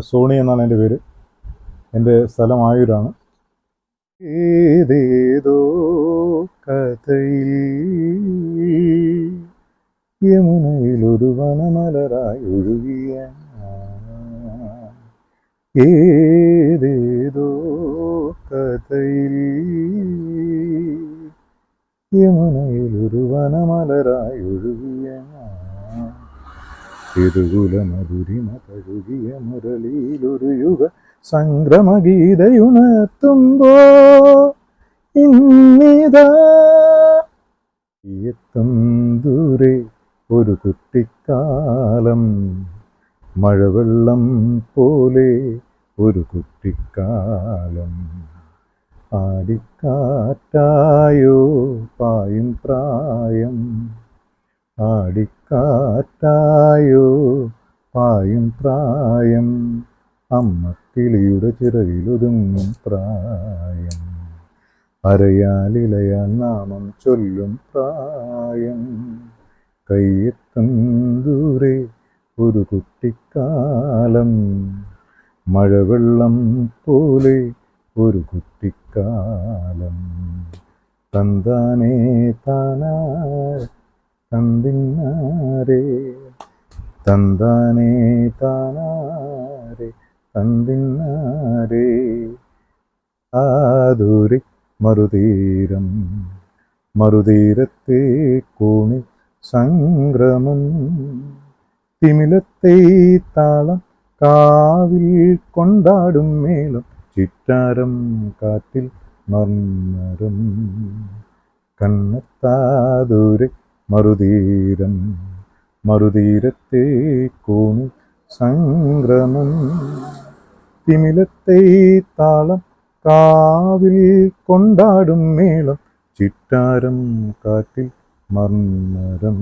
Sony എന്നാണ് എന്റെ പേര്. എന്റെ സ്ഥലം ആയൂരാണ്. ഏതേതോ കഥയിൽ യമുനയിലൊരു വനമലരായി ഒഴുകിയ ഏതേതോ കഥയിൽ യമുനയിലൊരു വനമലരായി ഒഴുകിയ തിരുകുലമധുരിമ തഴുകിയ മുരളിയിലൊരു യുഗ സംക്രമഗീതയുണർത്തുമ്പോ ഇന്നിതാ എത്തും ദൂരെ ഒരു കുട്ടിക്കാലം മഴവെള്ളം പോലെ ഒരു കുട്ടിക്കാലം ആടിക്കാറ്റായോ പായും പ്രായം ആടിക്കാറ്റായോ പായും പ്രായം. അമ്മ കിളിയുടെ ചിറകിലൊതുങ്ങും പ്രായം. അരയാലിലയാൽ നാമം ചൊല്ലും പ്രായം. കയ്യെത്തും ദൂരെ ഒരു കുട്ടിക്കാലം. മഴവെള്ളം പോലെ ഒരു കുട്ടിക്കാലം. തന്താനേ താനാ തന്തിന്നാരേ? തന്താനേ താനാരേ? തന്തിന്നാരേ? ആദൂരി മറുതീരം മറുതീരത്തെ കോണി സംഗ്രമം. തിമിലത്തെ താളം കാവിൽ കൊണ്ടാടും മേളം ചിറ്റാരം കാറ്റിൽ മർമ്മരം. കണ്ണത്താദൂരെ മറുതീരം മറുതീരത്തെ കോണി സംഗ്രമം. തിമിലത്തെ താളം കാവിൽ കൊണ്ടാടും മേളം ചിട്ടാരം കാറ്റിൽ മർമ്മരം.